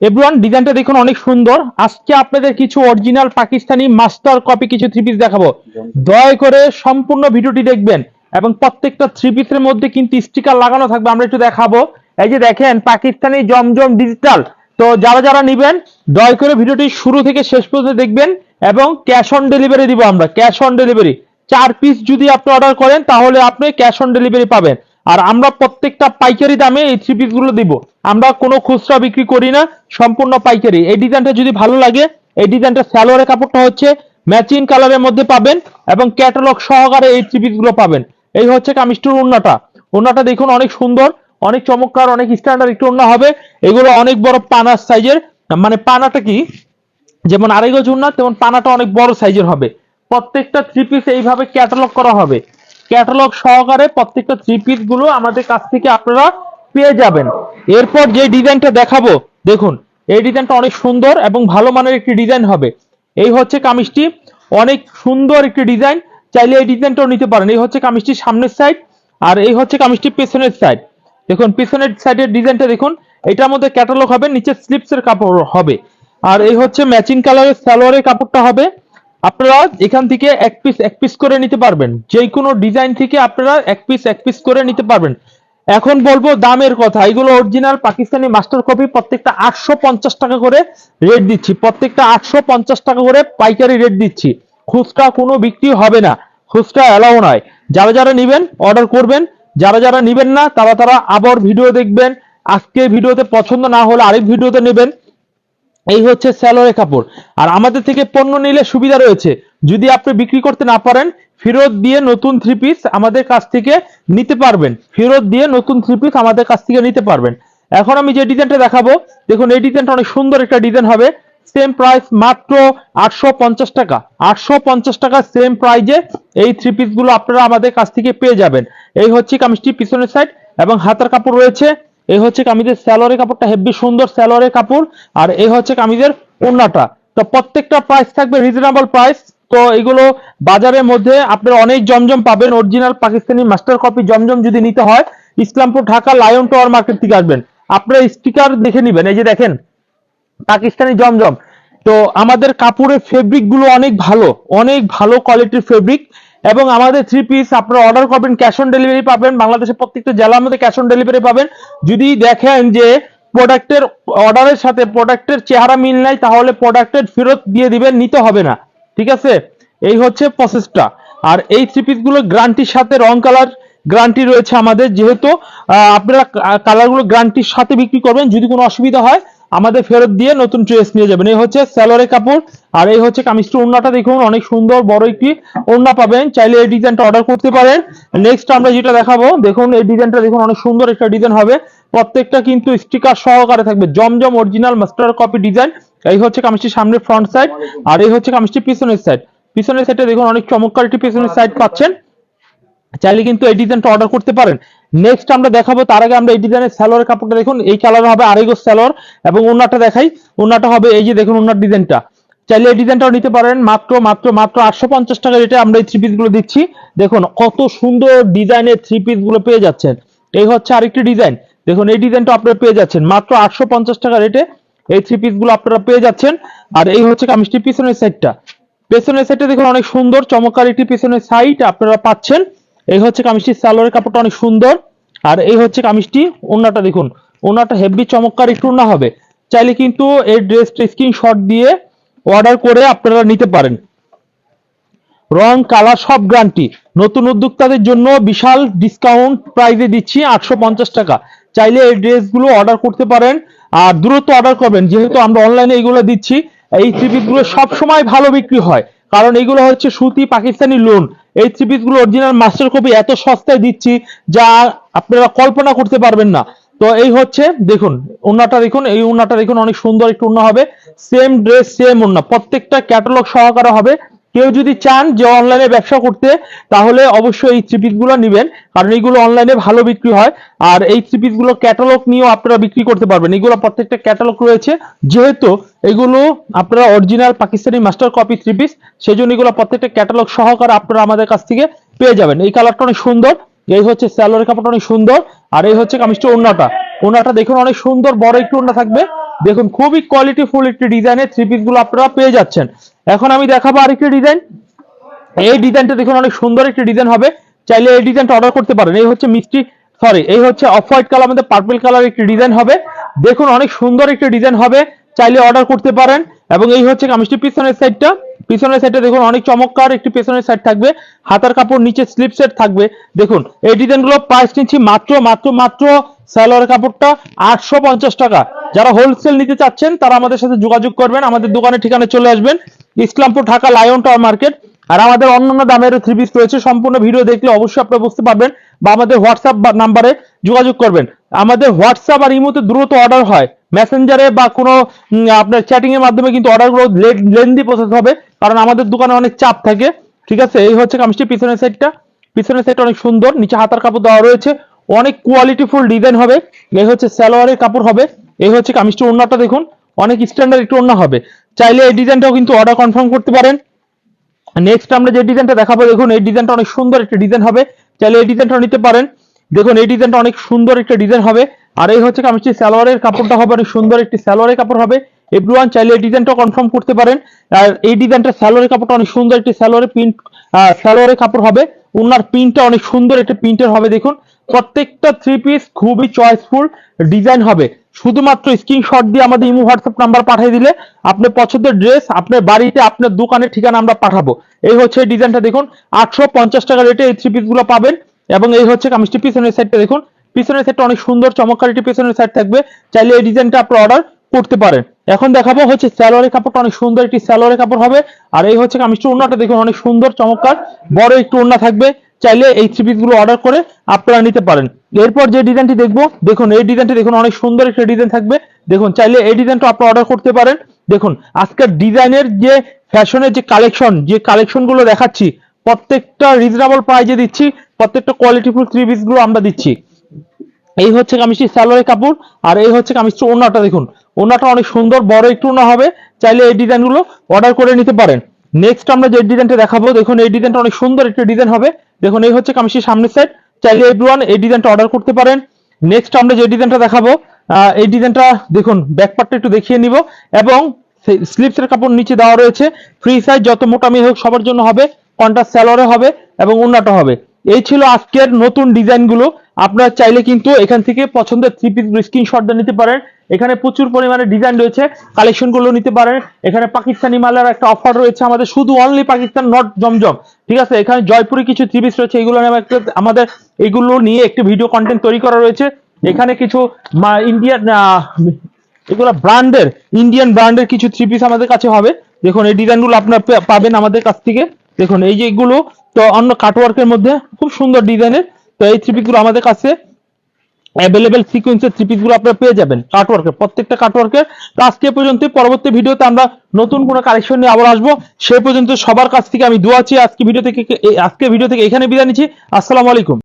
Everyone ডিজাইনটা দেখুন, অনেক সুন্দর। আজকে আপনাদের কিছু অরিজিনাল পাকিস্তানি মাস্টার কপি কিছু থ্রি পিস দেখাবো। দয়া করে সম্পূর্ণ ভিডিওটি দেখবেন এবং প্রত্যেকটা থ্রি পিসের মধ্যে কিন্তু স্টিকার লাগানো থাকবে, আমরা একটু দেখাবো। এই যে দেখেন, পাকিস্তানি জমজম ডিজিটাল তো যারা যারা নিবেন, দয়া করে ভিডিওটি শুরু থেকে শেষ পর্যন্ত দেখবেন এবং ক্যাশ অন ডেলিভারি দিব আমরা। ক্যাশ অন ডেলিভারি চার পিস যদি আপনি অর্ডার করেন, তাহলে আপনি ক্যাশ অন ডেলিভারি পাবেন। আর আমরা প্রত্যেকটা পাইকারি দামে এই থ্রি পিসগুলো দিব। আমরা কোনো খুচরা বিক্রি করি না, সম্পূর্ণ পাইকারি। এই ডিজাইনটা যদি ভালো লাগে, এই ডিজাইনটা স্যালোয়ারের কাপড়টা হচ্ছে ম্যাচিং কালারের মধ্যে পাবেন এবং ক্যাটালগ সহকারে এই থ্রি পিসগুলো পাবেন। এই হচ্ছে কামিজটির ওড়নাটা। ওড়নাটা দেখুন অনেক সুন্দর, অনেক চমৎকার, অনেক স্ট্যান্ডার্ড একটু উন্না হবে। এগুলো অনেক বড় পানার সাইজের মানে পানাটা কি? যেমন আড়াই গজ উন্নত তেমন পানাটা অনেক বড় সাইজের হবে। প্রত্যেকটা থ্রি পিস এইভাবে ক্যাটালগ করা হবে। ক্যাটালগ সহকারে প্রত্যেকটা থ্রি পিসগুলো আমাদের কাছ থেকে আপনারা পেয়ে যাবেন। এরপর যে ডিজাইনটা দেখাবো, দেখুন, এই ডিজাইনটা অনেক সুন্দর এবং ভালো মানের একটি ডিজাইন হবে। এই হচ্ছে কামিজটি, অনেক সুন্দর একটি ডিজাইন। চাইলে এই ডিজাইনটাও নিতে পারেন। এই হচ্ছে কামিজটির সামনের সাইড আর এই হচ্ছে কামিজটির পেছনের সাইড দেখুন, পিছনের সাইডের ডিজাইনটা দেখুন, এটার মধ্যে ক্যাটালগ হবে, নিচে স্লিপসের কাপড় হবে। আর এই হচ্ছে ম্যাচিং কালারের সালোয়ারের কাপড়টা হবে। আপনারা এখান থেকে এক পিস এক পিস করে নিতে পারবেন। যে কোনো ডিজাইন থেকে আপনারা এক পিস এক পিস করে নিতে পারবেন। এখন বলব দামের কথা। এগুলো অরিজিনাল পাকিস্তানি মাস্টার কপি প্রত্যেকটা আটশো পঞ্চাশ টাকা করে রেট দিচ্ছি। প্রত্যেকটা আটশো পঞ্চাশ টাকা করে পাইকারি রেট দিচ্ছি। খুচরা কোনো বিক্রি হবে না। খুচরা অ্যালাউ নয়। যারা যারা নেবেন অর্ডার করবেন। যারা যারা নেবেন না, তারা তারা আবার ভিডিও দেখবেন। আজকে ভিডিওতে পছন্দ না হলে আরেক ভিডিওতে নেবেন। এই হচ্ছে স্যালোয়ারের কাপড়। আর আমাদের থেকে পণ্য নিলে সুবিধা রয়েছে। যদি আপনি বিক্রি করতে না পারেন, ফেরত দিয়ে নতুন থ্রি পিস আমাদের কাছ থেকে নিতে পারবেন। ফেরত দিয়ে নতুন থ্রি পিস আমাদের কাছ থেকে নিতে পারবেন। এখন আমি যে ডিজাইনটা দেখাবো, দেখুন, এই ডিজাইনটা অনেক সুন্দর একটা ডিজাইন হবে। সেম প্রাইস মাত্র আটশো পঞ্চাশ টাকা। আটশো পঞ্চাশ টাকা সেম প্রাইজে এই থ্রি পিসগুলো আপনারা আমাদের কাছ থেকে পেয়ে যাবেন। এই হচ্ছে কামিজটি পিছনের সাইড এবং হাতার কাপড় রয়েছে। এই হচ্ছে কামিজের স্যালোয়ারের কাপড়টা হেভি সুন্দর স্যালোয়ারের কাপড়, আর এই হচ্ছে কামিজের ওড়নাটা। তো প্রত্যেকটা প্রাইস থাকবে রিজনেবল প্রাইস তো এগুলো বাজারের মধ্যে আপনারা অনেক জমজম পাবেন। অরিজিনাল পাকিস্তানি মাস্টার কপি জমজম যদি নিতে হয়, Islampur, Dhaka lion tower market থেকে আসবেন। আপনারা স্টিকার দেখে নেবেন। এই যে দেখেন, পাকিস্তানি জমজম। তো আমাদের কাপড়ের ফেব্রিকগুলো অনেক ভালো অনেক ভালো কোয়ালিটির ফেব্রিক এবং আমাদের থ্রি পিস আপনারা অর্ডার করবেন ক্যাশ অন ডেলিভারি পাবেন, বাংলাদেশের প্রত্যেকটা জেলার মধ্যে ক্যাশ অন ডেলিভারি পাবেন। যদি দেখেন যে প্রোডাক্টের অর্ডারের সাথে প্রোডাক্টের চেহারা মিল নাই, তাহলে প্রোডাক্টের ফেরত দিয়ে দিবেন, নিতে হবে না। ঠিক আছে? এই হচ্ছে প্রসেসটা আর এই থ্রি পিসগুলো গ্যারান্টির সাথে রং কালার গ্যারান্টি রয়েছে আমাদের। যেহেতু আপনারা কালারগুলো গ্যারান্টির সাথে বিক্রি করবেন। যদি কোনো অসুবিধা হয় আমাদের ফেরত দিয়ে নতুন ড্রেস নিয়ে যাবেন। এই হচ্ছে স্যালোয়ারের কাপড়, আর এই হচ্ছে কামিজটি ওড়নাটা দেখুন, অনেক সুন্দর, বড় একটি ওড়না পাবেন। চাইলে এই ডিজাইনটা অর্ডার করতে পারেন। নেক্সট আমরা যেটা দেখাবো, দেখুন, এই ডিজাইনটা দেখুন, অনেক সুন্দর একটা ডিজাইন হবে। প্রত্যেকটা কিন্তু স্টিকার সহকারে থাকবে, জমজম অরিজিনাল মাস্টার কপি ডিজাইন এই হচ্ছে কামিজটির সামনের ফ্রন্ট সাইড আর এই হচ্ছে কামিজটির পিছনের সাইড পিছনের সাইডে দেখুন, অনেক চমৎকার একটি পিছনের সাইড পাচ্ছেন। চাইলে কিন্তু এই ডিজাইনটা অর্ডার করতে পারেন। নেক্সট আমরা দেখাবো, তার আগে আমরা এই ডিজাইনের স্যালোয়ার কাপড়টা দেখুন, এই কালার হবে আড়াই গজ স্যালোয়ার এবং ওনাটা দেখাই। ওনাটা হবে এই যে দেখুন ওনার ডিজাইনটা চাইলে এই ডিজাইনটাও নিতে পারেন, মাত্র মাত্র মাত্র আটশো পঞ্চাশ টাকা রেটে আমরা এই থ্রি পিসগুলো দিচ্ছি। দেখুন কত সুন্দর ডিজাইনের থ্রি পিসগুলো পেয়ে যাচ্ছেন। এই হচ্ছে আরেকটি ডিজাইন দেখুন এই ডিজাইনটা আপনারা পেয়ে যাচ্ছেন, মাত্র আটশো পঞ্চাশ টাকা রেটে এই থ্রি পিসগুলো আপনারা পেয়ে যাচ্ছেন। আর এই হচ্ছে কামিজটির পিছনের সাইডটা পেছনের সাইডটা দেখুন অনেক সুন্দর, চমৎকার একটি পেছনের সাইড আপনারা পাচ্ছেন। এই হচ্ছে কামিজটির সালোয়ারের কাপড়টা অনেক সুন্দর। আর এই হচ্ছে কামিজটি ওনাটা দেখুন। ওনাটা হেভি চমৎকার, একটু ওনা হবে। চাইলে কিন্তু এই ড্রেসটা স্ক্রিনশট দিয়ে অর্ডার করে আপনারা নিতে পারেন। রং, কালার সব গ্যারান্টি নতুন উদ্যোক্তাদের জন্য বিশাল ডিসকাউন্ট প্রাইসে দিচ্ছি আটশো পঞ্চাশ টাকা। চাইলে এই ড্রেসগুলো অর্ডার করতে পারেন। আর দ্রুত অর্ডার করবেন। যেহেতু আমরা অনলাইনে এইগুলো দিচ্ছি, এই থ্রি গুলো সবসময় ভালো বিক্রি হয়। কারণ এইগুলো হচ্ছে সুতি পাকিস্তানি লোন এই থ্রি গুলো অরিজিনাল মাস্টার কপি এত সস্তায় দিচ্ছি যা আপনারা কল্পনা করতে পারবেন না। তো এই হচ্ছে, দেখুন ওনাটা দেখুন, এই ওনাটা দেখুন অনেক সুন্দর একটু ওনা হবে। সেম ড্রেস সেম ওনা প্রত্যেকটা ক্যাটালগ সহকারে হবে। কেউ যদি চান যে অনলাইনে ব্যবসা করতে, তাহলে অবশ্যই এই থ্রি গুলো নেবেন। কারণ এইগুলো অনলাইনে ভালো বিক্রি হয়। আর এই থ্রি গুলো ক্যাটালগ নিয়েও আপনারা বিক্রি করতে পারবেন। এগুলো প্রত্যেকটা ক্যাটালগ রয়েছে। যেহেতু এগুলো আপনারা original Pakistani master copy three piece সেই জন্য এগুলো প্রত্যেকটা ক্যাটালগ সহকারে আপনারা আমাদের কাছ থেকে পেয়ে যাবেন। এই কালারটা অনেক সুন্দর। এই হচ্ছে স্যালোয়ারের কাপড়টা অনেক সুন্দর। আর এই হচ্ছে কামিজটা ওড়নাটা। ওনাটা দেখুন অনেক সুন্দর, বড় একটু ওনা থাকবে। দেখুন, খুবই কোয়ালিটি ফুল একটি ডিজাইনের থ্রি পিসগুলো আপনারা পেয়ে যাচ্ছেন। এখন আমি দেখাবো আরেকটি ডিজাইন এই ডিজাইনটা দেখুন, অনেক সুন্দর একটি ডিজাইন হবে। চাইলে এই ডিজাইনটা অর্ডার করতে পারেন। এই হচ্ছে মিষ্টি সরি এই হচ্ছে অফ হোয়াইট কালার মধ্যে পার্পল কালার একটি ডিজাইন হবে। দেখুন, অনেক সুন্দর একটি ডিজাইন হবে। চাইলে অর্ডার করতে পারেন। এবং এই হচ্ছে কামিষ্টি পিছনের সাইডটা পিছনের সাইডে দেখুন, অনেক চমৎকার একটি পেছনের সাইড থাকবে। হাতার কাপড় নিচে স্লিপ সেট থাকবে। দেখুন, এই ডিজাইনগুলো প্রাইস নিচ্ছি মাত্র মাত্র মাত্র সালোয়ার কাপড়টা আটশো পঞ্চাশ টাকা। যারা হোলসেল নিতে চাচ্ছেন, তারা আমাদের সাথে যোগাযোগ করবেন। আমাদের দোকানের ঠিকানা চলে আসবেন। Islampur, Dhaka lion tower market আর আমাদের অন্যান্য দামের থ্রি পিস রয়েছে। সম্পূর্ণ ভিডিও দেখলে অবশ্যই আপনারা বুঝতে পারবেন। বা আমাদের হোয়াটসঅ্যাপ নাম্বারে যোগাযোগ করবেন। আমাদের হোয়াটসঅ্যাপ আর ইমোতে দ্রুত অর্ডার হয়। মেসেঞ্জারে বা কোনো আপনার চ্যাটিং এর মাধ্যমে কিন্তু অর্ডারগুলো লেন্দি প্রসেস হবে। কারণ আমাদের দোকানে অনেক চাপ থাকে। ঠিক আছে? এই হচ্ছে কামিজটি পিছনের সাইডটা পিছনের সাইডটা অনেক সুন্দর। নিচে হাতার কাপড় দেওয়া রয়েছে। অনেক কোয়ালিটিফুল ডিজাইন হবে। এই হচ্ছে সালোয়ারের কাপড় হবে। এই হচ্ছে কামিজটি ওড়নাটা দেখুন। অনেক স্ট্যান্ডার্ড একটু ওড়না হবে। চাইলে এই ডিজাইনটাও কিন্তু অর্ডার কনফার্ম করতে পারেন। নেক্সট আমরা যে ডিজাইনটা দেখাবো, দেখুন, এই ডিজাইনটা অনেক সুন্দর একটা ডিজাইন হবে। চাইলে এই ডিজাইনটা নিতে পারেন। দেখুন, এই ডিজাইনটা অনেক সুন্দর একটা ডিজাইন হবে। আর এই হচ্ছে কামিজটি সালোয়ারের কাপড়টা হবে, অনেক সুন্দর একটি সালোয়ারের কাপড় হবে। এভরিওয়ান চাইলে এই ডিজাইনটা কনফার্ম করতে পারেন। আর এই ডিজাইনটা সালোয়ারের কাপড়টা অনেক সুন্দর একটি সালোয়ারের প্রিন্ট সালোয়ারের কাপড় হবে। ওনার প্রিন্টটা অনেক সুন্দর একটা প্রিন্টের হবে, দেখুন। প্রত্যেকটা থ্রি পিস খুবই চয়েসফুল ডিজাইন হবে। শুধুমাত্র স্ক্রিনশট দিয়ে আমাদের ইমো হোয়াটসঅ্যাপ নাম্বার পাঠিয়ে দিলে আপনার পছন্দের ড্রেস আপনার বাড়িতে, আপনার দোকানের ঠিকানা আমরা পাঠাবো। এই হচ্ছে এই ডিজাইনটা দেখুন। আটশো পঞ্চাশ টাকা রেটে এই থ্রি পিসগুলো পাবেন। এবং এই হচ্ছে কামিজটি পিছনের সাইডটা দেখুন। পিছনের সাইডটা অনেক সুন্দর, চমৎকার একটি পিছনের সাইড থাকবে। চাইলে এই ডিজাইনটা আপনি অর্ডার করতে পারেন। এখন দেখাবো হচ্ছে স্যালোয়ারের কাপড়টা অনেক সুন্দর একটি স্যালোয়ারের কাপড় হবে। আর এই হচ্ছে কামিজটি ওড়নাটা দেখুন অনেক সুন্দর, চমৎকার। বড় একটু ওড়না থাকবে। চাইলে এই থ্রি পিসগুলো অর্ডার করে আপনারা নিতে পারেন। এরপর যে ডিজাইনটি দেখব, দেখুন এই ডিজাইনটি দেখুন অনেক সুন্দর একটা ডিজাইন থাকবে। দেখুন, চাইলে এই ডিজাইনটা আপনারা অর্ডার করতে পারেন। দেখুন, আজকের ডিজাইনের যে ফ্যাশনের যে কালেকশন যে কালেকশনগুলো দেখাচ্ছি, প্রত্যেকটা রিজনেবল প্রাইজে দিচ্ছি, প্রত্যেকটা কোয়ালিটিফুল থ্রি পিসগুলো আমরা দিচ্ছি। এই হচ্ছে কামিজটি সালোয়ারের কাপড়, আর এই হচ্ছে কামিজটি ওনাটা দেখুন। ওনাটা অনেক সুন্দর, বড় একটু ওনা হবে, চাইলে এই ডিজাইনগুলো অর্ডার করে নিতে পারেন। নেক্সট আমরা যে ডিজাইনটা দেখাবো, দেখুন এই ডিজাইনটা অনেক সুন্দর একটা ডিজাইন হবে। দেখুন এই হচ্ছে কামিজটির সামনের সাইড চাইলে এভরিওয়ান এই ডিজাইনটা অর্ডার করতে পারেন। নেক্সট আমরা যে ডিজাইনটা দেখাবো এই ডিজাইনটা দেখুন ব্যাক পার্টটা একটু দেখিয়ে নিব, এবং স্লিপসের কাপড় নিচে দেওয়া রয়েছে। ফ্রি সাইজ যত মোটামি হোক, সবার জন্য হবে কন্ট্রাস্ট স্যালোয়ারে হবে, এবং উন্নাটা হবে। এই ছিল আজকের নতুন ডিজাইনগুলো। আপনারা চাইলে কিন্তু এখান থেকে পছন্দের থ্রি পিস স্ক্রিনশট দিয়ে নিতে পারেন। এখানে প্রচুর পরিমাণে ডিজাইন রয়েছে কালেকশনগুলো নিতে পারেন। এখানে পাকিস্তানি মালের একটা অফার রয়েছে আমাদের, শুধু অনলি পাকিস্তান নট জমজম। ঠিক আছে? এখানে জয়পুরি কিছু থ্রি পিস রয়েছে, এগুলো নিয়ে আমাদের এগুলো নিয়ে একটি ভিডিও কন্টেন্ট তৈরি করা রয়েছে। এখানে কিছু ইন্ডিয়ান এগুলো ব্র্যান্ডের ইন্ডিয়ান ব্র্যান্ডের কিছু থ্রি পিস আমাদের কাছে হবে। দেখুন, এই ডিজাইনগুলো আপনারা পাবেন আমাদের কাছ থেকে। দেখুন, এই যে এগুলো তো অন্য কাটওয়ার্কের মধ্যে খুব সুন্দর ডিজাইনের, তো এই থ্রি পিসগুলো আমাদের কাছে অ্যাভেলেবেল সিকোয়েন্সের থ্রি পিসগুলো আপনারা পেয়ে যাবেন কাটওয়ার্কের প্রত্যেকটা কাটওয়ার্কের তো আজকে পর্যন্ত পরবর্তী ভিডিওতে আমরা নতুন কোনো কালেকশন নিয়ে আবার আসব। সে পর্যন্ত সবার কাছ থেকে আমি দোয়া চাই, আজকে ভিডিও থেকে আজকে ভিডিও থেকে এখানে বিদায় নিচ্ছি। আসসালামু আলাইকুম।